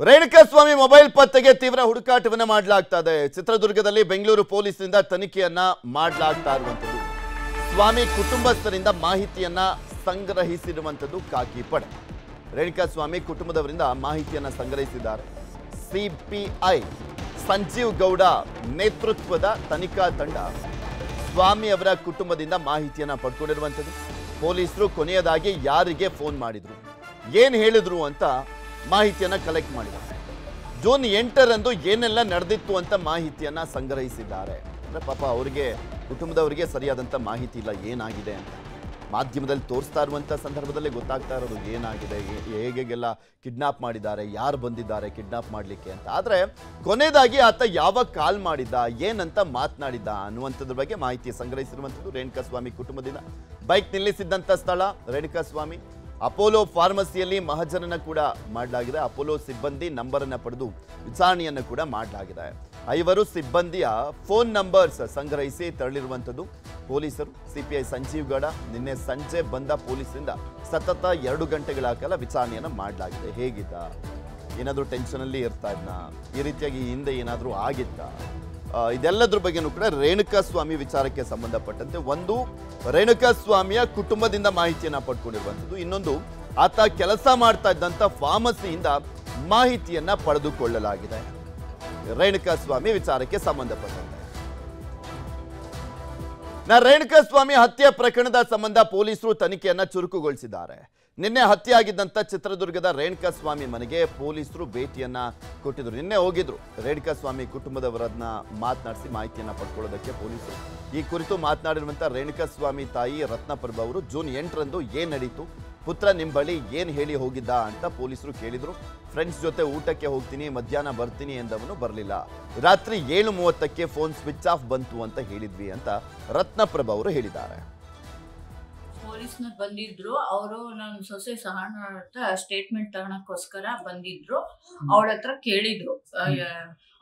Renukaswamy mobile ಪತ್ತೆಗೆ ತೀವ್ರ ಹುಡುಕಾಟವನ್ನು ಮಾಡಲಾಗ್ತಾ ಇದೆ ಚಿತ್ರದುರ್ಗದಲ್ಲಿ ಬೆಂಗಳೂರು ಪೊಲೀಸರಿಂದ ತನಿಖೆಯನ್ನ ಮಾಡಲಾಗ್ತಾ ಇರುವಂಥದ್ದು. ಸ್ವಾಮಿ ಕುಟುಂಬಸ್ಥರಿಂದ ಮಾಹಿತಿಯನ್ನ ಸಂಗ್ರಹಿಸಿರುವಂಥದ್ದು ಕಾಕಿ ಪಡೆ ರೇಣುಕಾಸ್ವಾಮಿ ಕುಟುಂಬದವರಿಂದ ಮಾಹಿತಿಯನ್ನ ಸಂಗ್ರಹಿಸಿದ್ದಾರೆ. ಸಿಪಿಐ ಸಂಜೀವ್ ಗೌಡ ನೇತೃತ್ವದ ತನಿಖಾ ತಂಡ ಸ್ವಾಮಿ ಅವರ ಕುಟುಂಬದಿಂದ ಮಾಹಿತಿಯನ್ನ ಪಡ್ಕೊಂಡಿರುವಂಥದ್ದು. ಪೊಲೀಸರು ಕೊನೆಯದಾಗಿ ಯಾರಿಗೆ ಫೋನ್ ಮಾಡಿದ್ರು? ಏನು ಹೇಳಿದ್ರು ಅಂತ ಮಾಹಿತಿಯನ್ನ ಕಲೆಕ್ಟ್ ಮಾಡಿದ್ದಾರೆ. ಜೂನ್ ಎಂಟರಂದು ಏನೆಲ್ಲ ನಡೆದಿತ್ತು ಅಂತ ಮಾಹಿತಿಯನ್ನು ಸಂಗ್ರಹಿಸಿದ್ದಾರೆ. ಅಂದರೆ ಪಾಪ ಅವರಿಗೆ, ಕುಟುಂಬದವರಿಗೆ ಸರಿಯಾದಂಥ ಮಾಹಿತಿ ಇಲ್ಲ, ಏನಾಗಿದೆ ಅಂತ. ಮಾಧ್ಯಮದಲ್ಲಿ ತೋರಿಸ್ತಾ ಇರುವಂಥ ಸಂದರ್ಭದಲ್ಲಿ ಗೊತ್ತಾಗ್ತಾ ಇರೋದು ಏನಾಗಿದೆ ಹೇಗೆಲ್ಲ ಕಿಡ್ನಾಪ್ ಮಾಡಿದ್ದಾರೆ, ಯಾರು ಬಂದಿದ್ದಾರೆ ಕಿಡ್ನಾಪ್ ಮಾಡಲಿಕ್ಕೆ ಅಂತ. ಆದರೆ ಕೊನೆಯದಾಗಿ ಆತ ಯಾವಾಗ ಕಾಲ್ ಮಾಡಿದ್ದ, ಏನಂತ ಮಾತನಾಡಿದ್ದ ಅನ್ನುವಂಥದ್ರ ಬಗ್ಗೆ ಮಾಹಿತಿ ಸಂಗ್ರಹಿಸಿರುವಂಥದ್ದು ರೇಣುಕಾಸ್ವಾಮಿ ಕುಟುಂಬದಿಂದ. ಬೈಕ್ ನಿಲ್ಲಿಸಿದ್ದಂಥ ಸ್ಥಳ, ರೇಣುಕಾಸ್ವಾಮಿ. ಅಪೋಲೋ ಫಾರ್ಮಸಿಯಲ್ಲಿ ಮಹಜನನ ಕೂಡ ಮಾಡಲಾಗಿದೆ. ಅಪೋಲೋ ಸಿಬ್ಬಂದಿ ನಂಬರನ್ನು ಪಡೆದು ವಿಚಾರಣೆಯನ್ನು ಕೂಡ ಮಾಡಲಾಗಿದೆ. ಐವರು ಸಿಬ್ಬಂದಿಯ ಫೋನ್ ನಂಬರ್ಸ್ ಸಂಗ್ರಹಿಸಿ ತೆರಳಿರುವಂಥದ್ದು. ಪೊಲೀಸರು, ಸಿಪಿಐ ಸಂಜೀವ್ ಗೌಡ ನಿನ್ನೆ ಸಂಜೆ ಬಂದ ಪೊಲೀಸರಿಂದ ಸತತ ಎರಡು ಗಂಟೆಗಳ ಕಾಲ ವಿಚಾರಣೆಯನ್ನು ಮಾಡಲಾಗಿದೆ. ಹೇಗಿದ್ದ ಏನಾದರೂ ಟೆನ್ಷನಲ್ಲಿ ಇರ್ತಾ ಇದ್ನ? ಈ ರೀತಿಯಾಗಿ ಹಿಂದೆ ಏನಾದರೂ ಆಗಿತ್ತಾ? ಇದೆಲ್ಲದ್ರ ಬಗ್ಗೆನೂ ಕೂಡ ರೇಣುಕಾ ಸ್ವಾಮಿ ವಿಚಾರಕ್ಕೆ ಸಂಬಂಧಪಟ್ಟಂತೆ ಒಂದು ರೇಣುಕಾ ಸ್ವಾಮಿಯ ಕುಟುಂಬದಿಂದ ಮಾಹಿತಿಯನ್ನ ಪಡ್ಕೊಂಡಿರುವಂಥದ್ದು. ಇನ್ನೊಂದು, ಆತ ಕೆಲಸ ಮಾಡ್ತಾ ಇದ್ದಂಥ ಫಾರ್ಮಸಿಯಿಂದ ಮಾಹಿತಿಯನ್ನ ಪಡೆದುಕೊಳ್ಳಲಾಗಿದೆ. ರೇಣುಕಾ ಸ್ವಾಮಿ ವಿಚಾರಕ್ಕೆ ಸಂಬಂಧಪಟ್ಟಂತೆ. ನಾ ರೇಣುಕಾ ಸ್ವಾಮಿ ಹತ್ಯೆ ಪ್ರಕರಣದ ಸಂಬಂಧ ಪೊಲೀಸರು ತನಿಖೆಯನ್ನ ಚುರುಕುಗೊಳಿಸಿದ್ದಾರೆ. ನಿನ್ನೆ ಹತ್ಯೆ ಆಗಿದ್ದಂಥ ಚಿತ್ರದುರ್ಗದ ರೇಣುಕಾ ಸ್ವಾಮಿ ಮನೆಗೆ ಪೊಲೀಸರು ಭೇಟಿಯನ್ನ ಕೊಟ್ಟಿದ್ರು. ನಿನ್ನೆ ಹೋಗಿದ್ರು. ರೇಣುಕಾ ಸ್ವಾಮಿ ಕುಟುಂಬದವರನ್ನ ಮಾತನಾಡಿಸಿ ಮಾಹಿತಿಯನ್ನ ಪಡ್ಕೊಳ್ಳೋದಕ್ಕೆ ಪೊಲೀಸರು. ಈ ಕುರಿತು ಮಾತನಾಡಿರುವಂಥ ರೇಣುಕಾ ಸ್ವಾಮಿ ತಾಯಿ ರತ್ನಪ್ರಭಾ ಅವರು ಜೂನ್ ಎಂಟರಂದು ಏನ್ ನಡೀತು? ಪುತ್ರ ನಿಮ್ಮ ಬಳಿ ಏನು ಹೇಳಿ ಹೋಗಿದ್ದ ಅಂತ ಪೊಲೀಸರು ಕೇಳಿದ್ರು. ಫ್ರೆಂಡ್ಸ್ ಜೊತೆ ಊಟಕ್ಕೆ ಹೋಗ್ತೀನಿ ಮಧ್ಯಾಹ್ನ ಬರ್ತೀನಿ ಎಂದವನು ಬರಲಿಲ್ಲ. ರಾತ್ರಿ ಏಳು ಮೂವತ್ತಕ್ಕೆ ಫೋನ್ ಸ್ವಿಚ್ ಆಫ್ ಬಂತು ಅಂತ ಹೇಳಿದ್ವಿ ಅಂತ ರತ್ನಪ್ರಭ ಅವರು ಹೇಳಿದ್ದಾರೆ. ಪೊಲೀಸ್ನವ್ರು ಬಂದಿದ್ರು ಅವರು ನನ್ನ ಸೊಸೆ ಸಹನ ಸ್ಟೇಟ್ಮೆಂಟ್ ತಗೊಳಕ್ಕೋಸ್ಕರ ಬಂದಿದ್ರು. ಅವಳ ಹತ್ರ ಕೇಳಿದ್ರು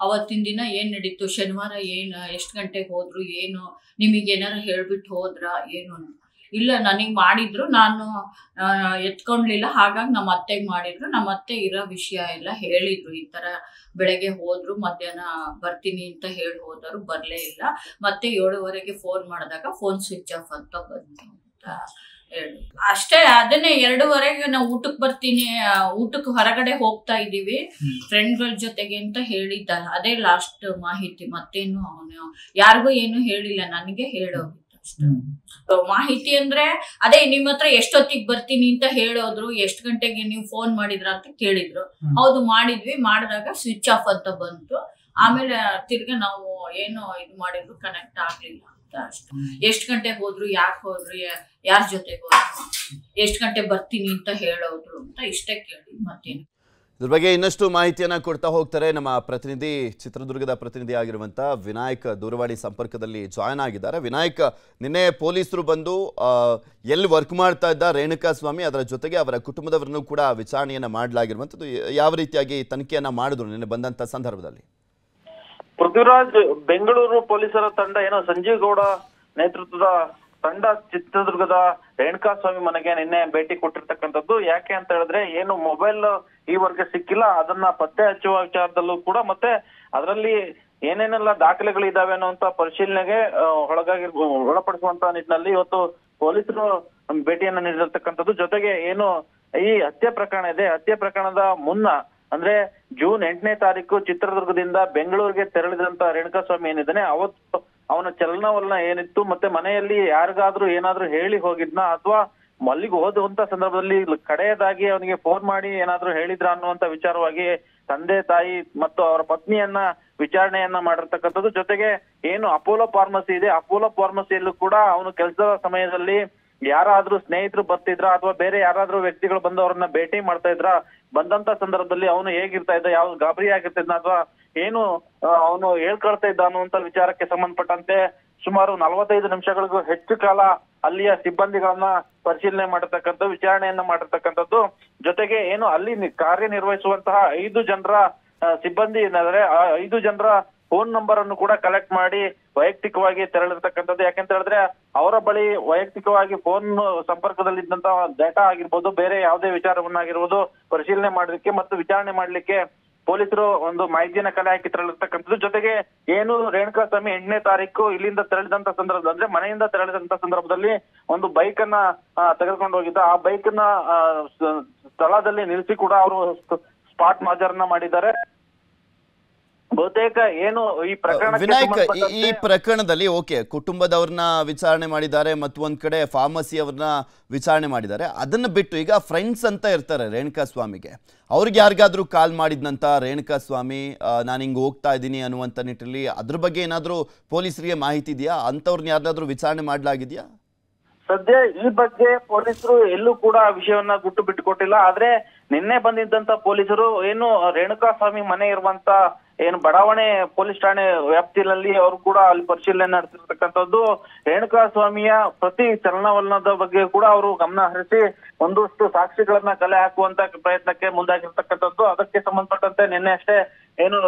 ಅವತ್ತಿನ ದಿನ ಏನ್ ನಡೀತು ಶನಿವಾರ ಏನು ಎಷ್ಟು ಗಂಟೆಗೆ ಹೋದ್ರು ಏನು ನಿಮಗೆ ಏನಾರು ಹೇಳ್ಬಿಟ್ಟು ಹೋದ್ರ ಏನು ಅಂತ. ಇಲ್ಲ ನನಗೆ ಮಾಡಿದ್ರು ನಾನು ಎತ್ಕೊಂಡ್ಲಿಲ್ಲ ಹಾಗಾಗಿ ನಮ್ಮ ಅತ್ತೆಗೆ ಮಾಡಿದ್ರು. ನಮ್ಮ ಅತ್ತೆ ಇರೋ ವಿಷಯ ಎಲ್ಲ ಹೇಳಿದ್ರು. ಈ ತರ ಬೆಳಗ್ಗೆ ಹೋದ್ರು ಮಧ್ಯಾಹ್ನ ಬರ್ತೀನಿ ಅಂತ ಹೇಳಿ ಹೋದರು ಬರಲೇ ಇಲ್ಲ. ಮತ್ತೆ ಏಳುವರೆಗೆ ಫೋನ್ ಮಾಡಿದಾಗ ಫೋನ್ ಸ್ವಿಚ್ ಆಫ್ ಅಂತ ಬಂತು ಅಂತ ಹೇಳಿ. ಅಷ್ಟೇ ಅದನ್ನೇ ಎರಡುವರೆಗೆ ನಾವು ಊಟಕ್ಕೆ ಬರ್ತೀನಿ ಊಟಕ್ಕೆ ಹೊರಗಡೆ ಹೋಗ್ತಾ ಇದೀವಿ ಫ್ರೆಂಡ್ಗಳ ಜೊತೆಗೆ ಅಂತ ಹೇಳಿದ್ದ ಅದೇ ಲಾಸ್ಟ್ ಮಾಹಿತಿ. ಮತ್ತೇನು ಅವನು ಯಾರಿಗೂ ಏನು ಹೇಳಿಲ್ಲ. ನನಗೆ ಅಷ್ಟೇ ಮಾಹಿತಿ ಅಂದ್ರೆ ಅದೇ ನಿಮ್ ಹತ್ರ ಎಷ್ಟೊತ್ತಿಗೆ ಬರ್ತೀನಿ ಅಂತ ಹೇಳೋದ್ರು ಎಷ್ಟು ಗಂಟೆಗೆ ನೀವು ಫೋನ್ ಮಾಡಿದ್ರ ಅಂತ ಕೇಳಿದ್ರು. ಹೌದು ಮಾಡಿದ್ವಿ. ಮಾಡಿದಾಗ ಸ್ವಿಚ್ ಆಫ್ ಅಂತ ಬಂತು. ಆಮೇಲೆ ತಿರ್ಗಾ ನಾವು ಏನು ಇದು ಮಾಡಿದ್ರು ಕನೆಕ್ಟ್ ಆಗ್ಲಿಲ್ಲ ಅಂತ ಅಷ್ಟೇ. ಎಷ್ಟು ಗಂಟೆಗೆ ಹೋದ್ರು ಯಾಕೆ ಹೋದ್ರು ಯಾರ ಜೊತೆಗೆ ಹೋದ್ರು ಎಷ್ಟು ಗಂಟೆ ಬರ್ತೀನಿ ಅಂತ ಹೇಳೋದ್ರು ಅಂತ ಇಷ್ಟೇ ಕೇಳಿ ಮತ್ತೇನು. ಇದ್ರ ಬಗ್ಗೆ ಇನ್ನಷ್ಟು ಮಾಹಿತಿಯನ್ನ ಕೊಡ್ತಾ ಹೋಗ್ತಾರೆ ನಮ್ಮ ಪ್ರತಿನಿಧಿ, ಚಿತ್ರದುರ್ಗದ ಪ್ರತಿನಿಧಿ ವಿನಾಯಕ ವಿನಾಯಕ್ ದೂರವಾಣಿ ಸಂಪರ್ಕದಲ್ಲಿ ಜಾಯ್ನ್ ಆಗಿದ್ದಾರೆ. ವಿನಾಯಕ್, ನಿನ್ನೆ ಪೊಲೀಸರು ಬಂದು ಎಲ್ಲಿ ವರ್ಕ್ ಮಾಡ್ತಾ ಇದ್ದ ರೇಣುಕಾ ಸ್ವಾಮಿ ಅದರ ಜೊತೆಗೆ ಅವರ ಕುಟುಂಬದವರನ್ನು ಕೂಡ ವಿಚಾರಣೆಯನ್ನ ಮಾಡಲಾಗಿರುವಂಥದ್ದು ಯಾವ ರೀತಿಯಾಗಿ ತನಿಖೆಯನ್ನ ಮಾಡಿದ್ರು ನಿನ್ನೆ ಬಂದಂತ ಸಂದರ್ಭದಲ್ಲಿ? ಪೃಥ್ವಿರಾಜ್, ಬೆಂಗಳೂರು ಪೊಲೀಸರ ತಂಡ, ಏನೋ ಸಂಜೀವ್ ಗೌಡ ನೇತೃತ್ವದ ತಂಡ ಚಿತ್ರದುರ್ಗದ ರೇಣುಕಾ ಸ್ವಾಮಿ ಮನೆಗೆ ನಿನ್ನೆ ಭೇಟಿ ಕೊಟ್ಟಿರ್ತಕ್ಕಂಥದ್ದು. ಯಾಕೆ ಅಂತ ಹೇಳಿದ್ರೆ ಏನು ಮೊಬೈಲ್ ಈವರೆಗೆ ಸಿಕ್ಕಿಲ್ಲ. ಅದನ್ನ ಪತ್ತೆ ಹಚ್ಚುವ ವಿಚಾರದಲ್ಲೂ ಕೂಡ ಮತ್ತೆ ಅದರಲ್ಲಿ ಏನೇನೆಲ್ಲ ದಾಖಲೆಗಳಿದಾವೆ ಅನ್ನುವಂತ ಪರಿಶೀಲನೆಗೆ ಒಳಗಾಗಿ ಒಳಪಡಿಸುವಂತ ನಿಟ್ಟಿನಲ್ಲಿ ಇವತ್ತು ಪೊಲೀಸರು ಭೇಟಿಯನ್ನ ನೀಡಿರ್ತಕ್ಕಂಥದ್ದು. ಜೊತೆಗೆ ಏನು ಈ ಹತ್ಯೆ ಪ್ರಕರಣ ಇದೆ. ಹತ್ಯೆ ಪ್ರಕರಣದ ಮುನ್ನ, ಅಂದ್ರೆ ಜೂನ್ ಎಂಟನೇ ತಾರೀಕು ಚಿತ್ರದುರ್ಗದಿಂದ ಬೆಂಗಳೂರಿಗೆ ತೆರಳಿದಂತ ರೇಣುಕಾಸ್ವಾಮಿ ಏನಿದ್ದಾನೆ, ಅವತ್ತು ಅವನ ಚಲನವಲನ ಏನಿತ್ತು ಮತ್ತೆ ಮನೆಯಲ್ಲಿ ಯಾರಿಗಾದ್ರೂ ಏನಾದ್ರೂ ಹೇಳಿ ಹೋಗಿದ್ನ ಅಥವಾ ಮಲ್ಲಿಗೆ ಹೋದಂತ ಸಂದರ್ಭದಲ್ಲಿ ಕಡೆಯದಾಗಿ ಅವನಿಗೆ ಫೋನ್ ಮಾಡಿ ಏನಾದ್ರೂ ಹೇಳಿದ್ರ ಅನ್ನುವಂತ ವಿಚಾರವಾಗಿ ತಂದೆ, ತಾಯಿ ಮತ್ತು ಅವರ ಪತ್ನಿಯನ್ನ ವಿಚಾರಣೆಯನ್ನ ಮಾಡಿರ್ತಕ್ಕಂಥದ್ದು. ಜೊತೆಗೆ ಏನು ಅಪೋಲೋ ಫಾರ್ಮಸಿ ಇದೆ, ಅಪೋಲೋ ಫಾರ್ಮಸಿಯಲ್ಲೂ ಕೂಡ ಅವನು ಕೆಲಸದ ಸಮಯದಲ್ಲಿ ಯಾರಾದ್ರೂ ಸ್ನೇಹಿತರು ಬರ್ತಿದ್ರ ಅಥವಾ ಬೇರೆ ಯಾರಾದ್ರೂ ವ್ಯಕ್ತಿಗಳು ಬಂದು ಅವ್ರನ್ನ ಭೇಟಿ ಮಾಡ್ತಾ ಇದ್ರ, ಬಂದಂತ ಸಂದರ್ಭದಲ್ಲಿ ಅವನು ಹೇಗಿರ್ತಾ ಇದ್ದ ಯಾವ ಗಾಬರಿ ಆಗಿರ್ತಿದ್ನ ಅಥವಾ ಏನು ಅವನು ಹೇಳ್ಕೊಳ್ತಾ ಇದ್ದಾನು ಅಂತ ವಿಚಾರಕ್ಕೆ ಸಂಬಂಧಪಟ್ಟಂತೆ ಸುಮಾರು ನಲವತ್ತೈದು ನಿಮಿಷಗಳಿಗೂ ಹೆಚ್ಚು ಕಾಲ ಅಲ್ಲಿಯ ಸಿಬ್ಬಂದಿಗಳನ್ನ ಪರಿಶೀಲನೆ ಮಾಡಿರ್ತಕ್ಕಂಥ ವಿಚಾರಣೆಯನ್ನ ಮಾಡಿರ್ತಕ್ಕಂಥದ್ದು ಜೊತೆಗೆ ಏನು, ಅಲ್ಲಿ ಕಾರ್ಯನಿರ್ವಹಿಸುವಂತಹ ಐದು ಜನರ ಸಿಬ್ಬಂದಿ ಏನಾದ್ರೆ, ಆ, ಐದು ಜನರ ಫೋನ್ ನಂಬರ್ ಅನ್ನು ಕೂಡ ಕಲೆಕ್ಟ್ ಮಾಡಿ ವೈಯಕ್ತಿಕವಾಗಿ ತೆರಳಿರ್ತಕ್ಕಂಥದ್ದು. ಯಾಕೆಂತ ಹೇಳಿದ್ರೆ, ಅವರ ಬಳಿ ವೈಯಕ್ತಿಕವಾಗಿ ಫೋನ್ ಸಂಪರ್ಕದಲ್ಲಿದ್ದಂತಹ ಡೇಟಾ ಆಗಿರ್ಬೋದು, ಬೇರೆ ಯಾವುದೇ ವಿಚಾರವನ್ನಾಗಿರ್ಬೋದು ಪರಿಶೀಲನೆ ಮಾಡಲಿಕ್ಕೆ ಮತ್ತು ವಿಚಾರಣೆ ಮಾಡ್ಲಿಕ್ಕೆ ಪೊಲೀಸರು ಒಂದು ಮಾಹಿತಿಯನ್ನ ಕಲೆ ಹಾಕಿ ತೆರಳಿರ್ತಕ್ಕಂಥದ್ದು. ಜೊತೆಗೆ ಏನು ರೇಣುಕಾ ಸ್ವಾಮಿ ಎಂಟನೇ ತಾರೀಕು ಇಲ್ಲಿಂದ ತೆರಳಿದಂತ ಸಂದರ್ಭದಲ್ಲಿ ಅಂದ್ರೆ ಮನೆಯಿಂದ ತೆರಳಿದಂತ ಸಂದರ್ಭದಲ್ಲಿ ಒಂದು ಬೈಕ್ ಅನ್ನ ತೆಗೆದುಕೊಂಡು ಹೋಗಿದ್ದ. ಆ ಬೈಕ್ನ ಆ, ಸ್ಥಳದಲ್ಲಿ ನಿಲ್ಲಿಸಿ ಕೂಡ ಅವರು ಸ್ಪಾಟ್ ಮಾಜರನ್ನ ಮಾಡಿದ್ದಾರೆ. ಬಹುತೇಕ ಏನು ಈ ಪ್ರಕರಣ ವಿನಾಯಕ್ ಈ- ಪ್ರಕರಣದಲ್ಲಿ ಓಕೆ ಕುಟುಂಬದವ್ರನ್ನ ವಿಚಾರಣೆ ಮಾಡಿದ್ದಾರೆ ಮತ್ತು ಒಂದ್ ಕಡೆ ಫಾರ್ಮಸಿ ಅವ್ರನ್ನ ವಿಚಾರಣೆ ಮಾಡಿದ್ದಾರೆ. ಅದನ್ನ ಬಿಟ್ಟು ಈಗ ಫ್ರೆಂಡ್ಸ್ ಅಂತ ಇರ್ತಾರೆ ರೇಣುಕಾ ಸ್ವಾಮಿಗೆ. ಅವ್ರಿಗೆ ಯಾರಿಗಾದ್ರೂ ಕಾಲ್ ಮಾಡಿದ್ನಂತ ರೇಣುಕಾ ಸ್ವಾಮಿ ನಾನು ಹಿಂಗೆ ಹೋಗ್ತಾ ಇದ್ದೀನಿ ಅನ್ನುವಂಥ ನಿಟ್ಟಿನಲ್ಲಿ ಅದ್ರ ಬಗ್ಗೆ ಏನಾದರೂ ಪೊಲೀಸರಿಗೆ ಮಾಹಿತಿ ಇದೆಯಾ? ಅಂಥವ್ರನ್ನ ಯಾರಾದ್ರೂ ವಿಚಾರಣೆ ಮಾಡಲಾಗಿದೆಯಾ? ಸದ್ಯ ಈ ಬಗ್ಗೆ ಪೊಲೀಸರು ಎಲ್ಲೂ ಕೂಡ ಆ ವಿಷಯವನ್ನ ಗುಟ್ಟು ಬಿಟ್ಟುಕೊಟ್ಟಿಲ್ಲ ಆದ್ರೆ ನಿನ್ನೆ ಬಂದಿದ್ದಂತ ಪೊಲೀಸರು ಏನು ರೇಣುಕಾ ಸ್ವಾಮಿ ಮನೆ ಇರುವಂತ ಏನು ಬಡಾವಣೆ ಪೊಲೀಸ್ ಠಾಣೆ ವ್ಯಾಪ್ತಿಯಲ್ಲಿ ಅವರು ಕೂಡ ಅಲ್ಲಿ ಪರಿಶೀಲನೆ ನಡೆಸಿರ್ತಕ್ಕಂಥದ್ದು. ರೇಣುಕಾ ಸ್ವಾಮಿಯ ಪ್ರತಿ ಚಲನವಲನದ ಬಗ್ಗೆ ಕೂಡ ಅವರು ಗಮನ ಹರಿಸಿ ಒಂದಷ್ಟು ಸಾಕ್ಷಿಗಳನ್ನ ಕಲೆ ಹಾಕುವಂತ ಪ್ರಯತ್ನಕ್ಕೆ ಮುಂದಾಗಿರ್ತಕ್ಕಂಥದ್ದು. ಅದಕ್ಕೆ ಸಂಬಂಧಪಟ್ಟಂತೆ ನಿನ್ನೆ ಅಷ್ಟೇ ಏನು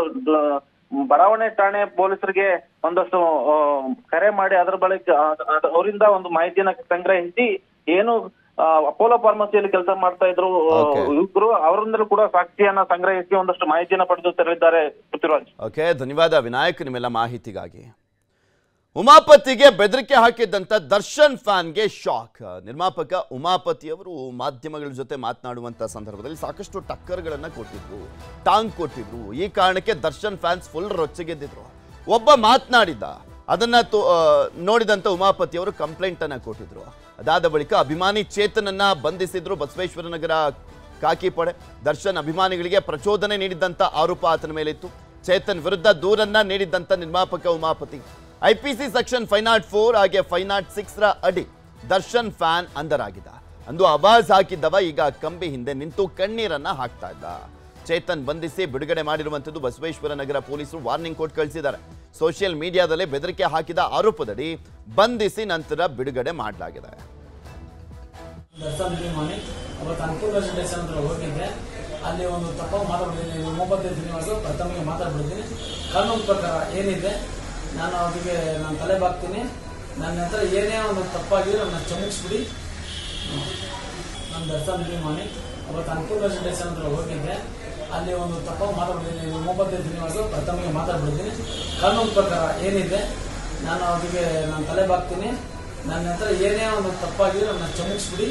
ಬಡಾವಣೆ ಠಾಣೆ ಪೊಲೀಸರಿಗೆ ಒಂದಷ್ಟು ಕರೆ ಮಾಡಿ ಅದರ ಬಳಿಕ ಅವರಿಂದ ಒಂದು ಮಾಹಿತಿಯನ್ನ ಸಂಗ್ರಹಿಸಿ ಏನು ಅಪೋಲೋ ಫಾರ್ಮಸಿಯಲ್ಲಿ ಕೆಲಸ ಮಾಡ್ತಾ ಇದ್ರು ಇಬ್ರು ಅವರಿಂದಲೂ ಕೂಡ ಸಾಕ್ಷಿಯನ್ನ ಸಂಗ್ರಹಿಸಿ ಒಂದಷ್ಟು ಮಾಹಿತಿಯನ್ನ ಪಡೆದು ತೆರಳಿದ್ದಾರೆ ಪೃಥ್ವಿರಾಜ್. ಓಕೆ ಧನ್ಯವಾದ ವಿನಾಯಕ್ ನಿಮ್ಮೆಲ್ಲ ಮಾಹಿತಿಗಾಗಿ. ಉಮಾಪತಿಗೆ ಬೆದರಿಕೆ ಹಾಕಿದ್ದಂಥ ದರ್ಶನ್ ಫ್ಯಾನ್ಗೆ ಶಾಕ್. ನಿರ್ಮಾಪಕ ಉಮಾಪತಿ ಅವರು ಮಾಧ್ಯಮಗಳ ಜೊತೆ ಮಾತನಾಡುವಂತ ಸಂದರ್ಭದಲ್ಲಿ ಸಾಕಷ್ಟು ಟಕ್ಕರ್ಗಳನ್ನು ಕೊಟ್ಟಿದ್ರು ಟಾಂಗ್ ಕೊಟ್ಟಿದ್ರು. ಈ ಕಾರಣಕ್ಕೆ ದರ್ಶನ್ ಫ್ಯಾನ್ಸ್ ಫುಲ್ ರೊಚ್ಚಗೆದ್ದಿದ್ರು ಒಬ್ಬ ಮಾತನಾಡಿದ್ದ ಅದನ್ನ ನೋಡಿದಂತ ನೋಡಿದಂಥ ಉಮಾಪತಿ ಅವರು ಕಂಪ್ಲೇಂಟ್ ಅನ್ನ ಕೊಟ್ಟಿದ್ರು. ಅದಾದ ಬಳಿಕ ಅಭಿಮಾನಿ ಚೇತನನ್ನ ಬಂಧಿಸಿದ್ರು ಬಸವೇಶ್ವರ ನಗರ ಕಾಕಿಪಡೆ. ದರ್ಶನ್ ಅಭಿಮಾನಿಗಳಿಗೆ ಪ್ರಚೋದನೆ ನೀಡಿದ್ದಂಥ ಆರೋಪ ಆತನ ಮೇಲಿತ್ತು. ಚೇತನ್ ವಿರುದ್ಧ ದೂರನ್ನ ನೀಡಿದ್ದಂಥ ನಿರ್ಮಾಪಕ Umapathi. IPC section five nought four ಹಾಗೆ ಫೈವ್ ನಾಟ್ ಸಿಕ್ಸ್ ರ ಅಡಿ ದರ್ಶನ್ ಫ್ಯಾನ್ ಅಂದರಾಗಿದ್ದ. ಅಂದು ಅವಾಜ್ ಹಾಕಿದ್ದವ ಈಗ ಕಂಬಿ ಹಿಂದೆ ನಿಂತು ಕಣ್ಣೀರನ್ನ ಹಾಕ್ತಾ ಇದ್ದ. ಚೇತನ್ ಬಂಧಿಸಿ ಬಿಡುಗಡೆ ಮಾಡಿರುವಂಥದ್ದು ಬಸವೇಶ್ವರ ನಗರ ಪೊಲೀಸರು ವಾರ್ನಿಂಗ್ ಕೊಟ್ಟು ಕಳಿಸಿದ್ದಾರೆ. ಸೋಷಿಯಲ್ ಮೀಡಿಯಾದಲ್ಲಿ ಬೆದರಿಕೆ ಹಾಕಿದ ಆರೋಪದಡಿ ಬಂಧಿಸಿ ನಂತರ ಬಿಡುಗಡೆ ಮಾಡಲಾಗಿದೆ. ಅಲ್ಲಿ ಒಂದು ತಪ್ಪಾಗಿ ಮಾತಾಡ್ಬಿಟ್ಟಿದ್ದೀನಿ ಮೊಬೈಲ್ ಶ್ರೀನಿವಾಸ ಪ್ರಥಮಿಗೆ ಮಾತಾಡ್ಬಿಡ್ತೀನಿ ಕಾನೂನು ಪ್ರಕಾರ ಏನಿದೆ, ನಾನು ಅದಕ್ಕೆ ನಾನು ತಲೆ ಬಾಗ್ತೀನಿ ನನ್ನ ಹತ್ರ ಏನೇ ಒಂದು ತಪ್ಪಾಗಿದ್ರೆ ನನ್ನ ಕ್ಷಮಿಸ್ಬಿಡಿ. ನಾನು ದರ್ಶನ್ ಅಭಿಮಾನಿ ಅವತ್ತು ಅನುಕೂಲ ಅಂತ ಹೋಗಿದ್ದೆ. ಅಲ್ಲಿ ಒಂದು ತಪ್ಪಾಗಿ ಮಾತಾಡ್ಬಿಟ್ಟಿದ್ದೀನಿ. ಮೊಬೈಲ್ ಶ್ರೀನಿವಾಸ ಪ್ರಥಮಿಗೆ ಮಾತಾಡ್ಬಿಡ್ತೀನಿ ಕಾನೂನು ಪ್ರಕಾರ ಏನಿದೆ, ನಾನು ಅದಕ್ಕೆ ನಾನು ತಲೆ ಬಾಗ್ತೀನಿ. ನನ್ನ ಹತ್ರ ಏನೇ ಒಂದು ತಪ್ಪಾಗಿದ್ರೆ ನನ್ನ ಕ್ಷಮಿಸ್ಬಿಡಿ.